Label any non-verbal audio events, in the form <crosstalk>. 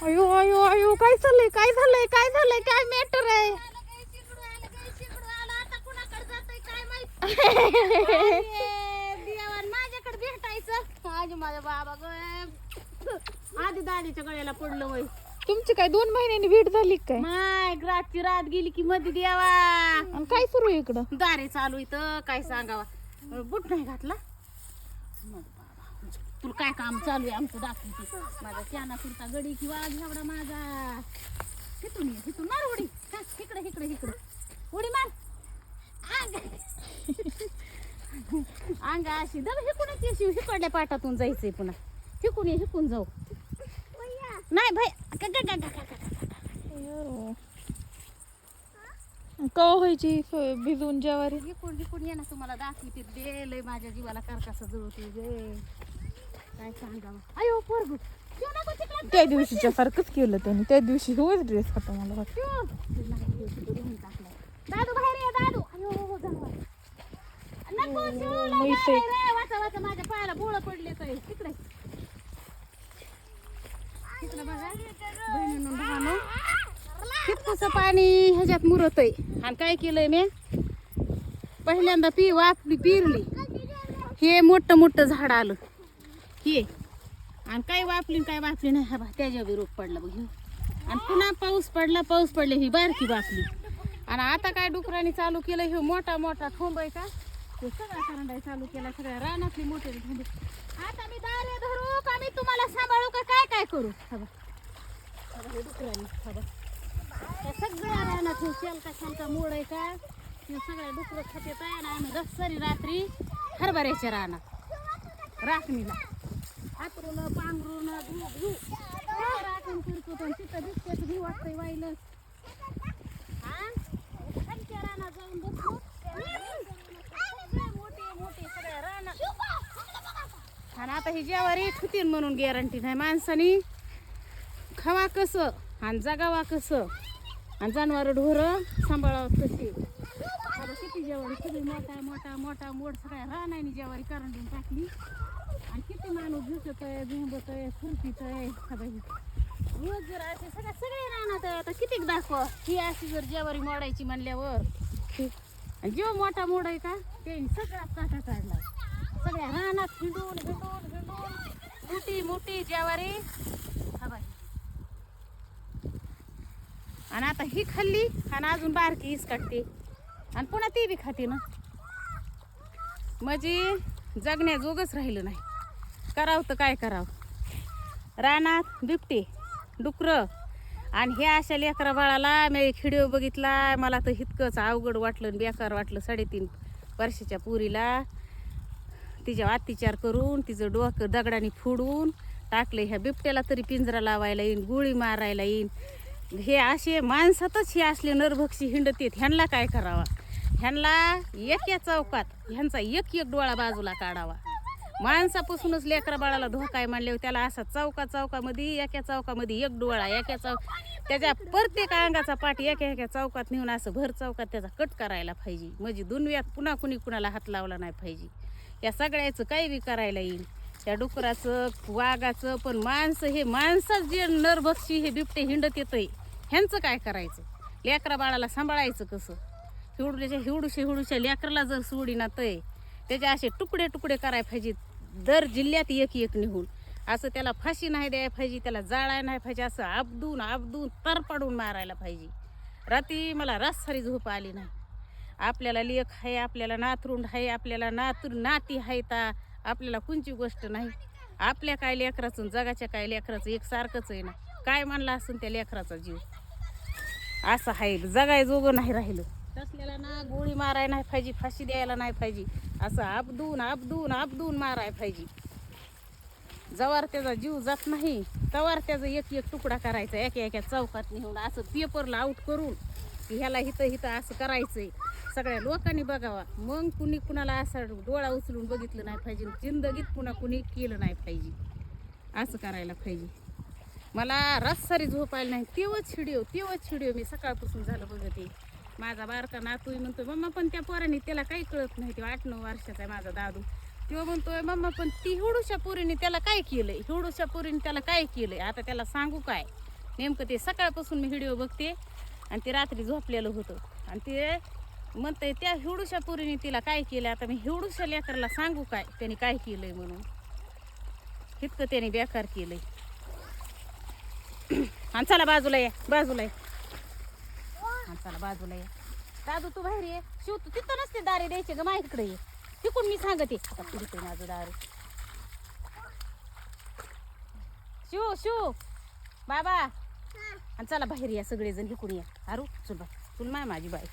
अयो अयो अयो काय चाललंय काय झालंय काय झालंय काय मॅटर आहे? माझ्याकडे भेटायचं आजी माझ्या बाबा ग आधी दादीच्या गळ्याला पडलं वय तुमची काय दोन महिन्यांनी भेट झाली काय माय रातची रात गेली की मध्ये देवा आणि काय सुरू आहे इकडं? दारे चालू इथं काय सांगावा? बुट नाही घातला? तुला काय काम चालू आहे आमचं दाखवते माझा चाना सुरता गडी किंवा एवढा माझा. हिथून ये हिथून मार उडी. हा, इकडे इकडे इकडे. उडी मार. अंग अंग अशी. दर हिकूनच येशील हिकडल्या पाटातून जायचंय पुन्हा. हिकून ये हिकून जाऊ. नाही भाई कवा व्हायची भिजवून ज्वारी हिकून हिकून ये ना तुम्हाला दाखवते. दे लय माझ्या जीवाला करकासा जुळते काय सांगावं अयो पोरगू ठेव नको तिकडं. त्या दिवशीच्या सारखंच केलं त्यांनी त्या दिवशी होच ड्रेस होता मला वाटतं. दादू बाहेर ये दादू अयो जनावर. नको ठेवू, लय म्हैस आहे. गाड आहे रे. वाचा वाचा माझ्या पायाला बोळ पडले तर तिकडे तिकडे बघा बहिणीनं भावानं तितकंसं पाणी ह्याच्यात मुरत आहे आणि काय केलंय मी पहिल्यांदा पी वापली पिरली हे मोठं मोठं झाड आलं हे आणि काय वापली काय वापली नाही. हा बा त्याच्या बी रोग पडला बघ आणि पुन्हा पाऊस पडला पाऊस पडले ही बारकी बापली आणि आता काय डुकरांनी चालू केलं हे मोठा मोठा थोंब आहे का? ते सगळा करंडाय चालू केला सगळ्या रानातली मोठे थोंब. आता मी दारे धरू का मी तुम्हाला सांभाळू का काय काय करू? हा बा. हा बा, हे डुकरांनी हा त्या सगळ्या रानात हे शेलका शेलका मोड आहे का? सगळ्या डुकरं खात येत आणि आम्ही दसरी रात्री हरभऱ्याच्या रानात राखणीला. हातरून पांघरून धू धू राखण करतो तिथं दिसतेच घेऊ वाटतंय वाईलं हा? खालच्या रानात जाऊन बसलो. मोठे मोठे सगळ्या रानात आणि आता ही जेवारी ठुतीन म्हणून गॅरंटी नाही माणसानी. खावा कसं? आणि जगावा कसं? आणि जनावर ढोरं सांभाळावं कशी? आता किती जेवारी सगळी मोठा मोठा मोठा मोठ सगळ्या रानाने जेवारी करंडून टाकली. आणि किती माणूस झुसत आहे झुंबत आहे खुरपीत आहे. रोज जर असे सगळ्या सगळे रानात आहे आता कितीक दाखव? ही अशी जर जेवारी मोडायची म्हणल्यावर. आणि जेव्हा मोठा मोड आहे का ते सगळा काटा काढला. सगळ्या रानात हिंडून हिंडून हिंडून मोठी मोठी ज्वारी. हा बाई. आणि आता ही खाल्ली आणि अजून बारकी हीच काढते. आणि पुन्हा ती बी खाते ना. म्हणजे जगण्याजोगच राहिलं नाही. करावं तर काय करावं? रानात बिबटे डुकरं. आणि हे अशा लेकरा बाळाला मी खिडिओ बघितला. मला तर इतकंच अवघड वाटलं आणि बेकार वाटलं साडेतीन वर्षाच्या पुरीला. तिच्या अत्याचार करून तिचं डोकं दगडाने फोडून टाकलं. ह्या बिबट्याला तरी पिंजरा लावायला येईन गोळी मारायला येईन. हे असे माणसातच हे असले नरभक्षी हिंडत येत ह्यांना काय करावा? ह्यांना एक या चौकात ह्यांचा एक एक डोळा बाजूला काढावा. माणसापासूनच लेकरा बाळाला धोका आहे म्हणल्यावर त्याला असा चौका चौकामध्ये एका चौकामध्ये एक डोळा एका चौक त्याच्या प्रत्येक अंगाचा पाठ एका एका चौकात नेऊन असं भर चौकात त्याचा कट करायला पाहिजे. म्हणजे दुनियात पुन्हा कुणी कुणाला हात लावला नाही पाहिजे. या सगळ्याचं काही बी करायला येईल. त्या डुकराचं वाघाचं पण माणसं हे माणसंच जे नरभक्षी हे बिबटे हिंडत येतंय ह्यांचं काय करायचं? लेकरा बाळाला सांभाळायचं कसं? हिवडूच्या हिवडूशे हिवडूच्या लेकराला जर सोडी ना तय त्याचे असे तुकडे तुकडे करायला पाहिजेत. दर जिल्ह्यात एक एक निघून असं त्याला फाशी नाही द्यायला पाहिजे त्याला जाळाय नाही पाहिजे असं आपदून आपदून तर पाडून मारायला पाहिजे. रात्री मला रस्सारी झोप आली नाही. आपल्याला लेख आहे आपल्याला नातरुंड आहे आपल्याला नातू नाती आहेत आपल्याला कोणची गोष्ट नाही. आपल्या काय लेकराचं जगाच्या काय लेकराचं एकसारखंच आहे ना. काय म्हणलं असून त्या लेकराचा जीव. असं आहे जगाय जोगं नाही राहिलं. तसल्याला ना गोळी मारायला नाही पाहिजे फाशी द्यायला नाही पाहिजे. असं आपदून आपदून आपदून मारायला पाहिजे. जवार त्याचा जीव जात नाही. तवार त्याचा एक एक तुकडा करायचा एका एका चौकात नेऊन असं पेपरला आउट करून की ह्याला हिथं हिथं असं करायचंय. सगळ्या लोकांनी बघावा. मग कुणी कुणाला असं डोळा उचलून बघितलं नाही पाहिजे जिंदगीत पुन्हा कुणी केलं नाही पाहिजे. असं करायला पाहिजे. मला रस्सारी झोपायला नाही तेव्हाच व्हिडिओ तेव्हाच व्हिडिओ मी सकाळपासून झालं बघते. माझा बारका नातू म्हणतोय मम्मा पण त्या पोरांनी त्याला काही कळत नाही ते आठ नऊ वर्षाचा आहे माझा दादू. तो म्हणतोय मम्मा पण ती हिडूशा पोरीने त्याला काय केलंय? हिडूशा पोरीने त्याला काय केलंय? आता त्याला सांगू काय? नेमकं ते सकाळपासून मी व्हिडिओ बघते आणि ते रात्री झोपलेलं होतं. आणि ते म्हणतंय त्या हिडूशा पोरीने तिला काय केलं आता मी हिडूशा लेकराला सांगू काय? त्याने काय केलंय म्हणून? इतकं त्याने बेकार केलंय. <clears throat> आणि चला बाजूला या बाजूला या. चला बाजूला ये. दादू तू बाहेर ये. शिव तू तिथं नसते दारे द्यायचे ग माझ्याकडे ये. तिकून मी सांगते. आता फिरतोय माझं दारू. शिव शिव. बाबा. आणि चला बाहेर या सगळेजण इकडून या. अरू चल बा. चुल माय माझी बाई.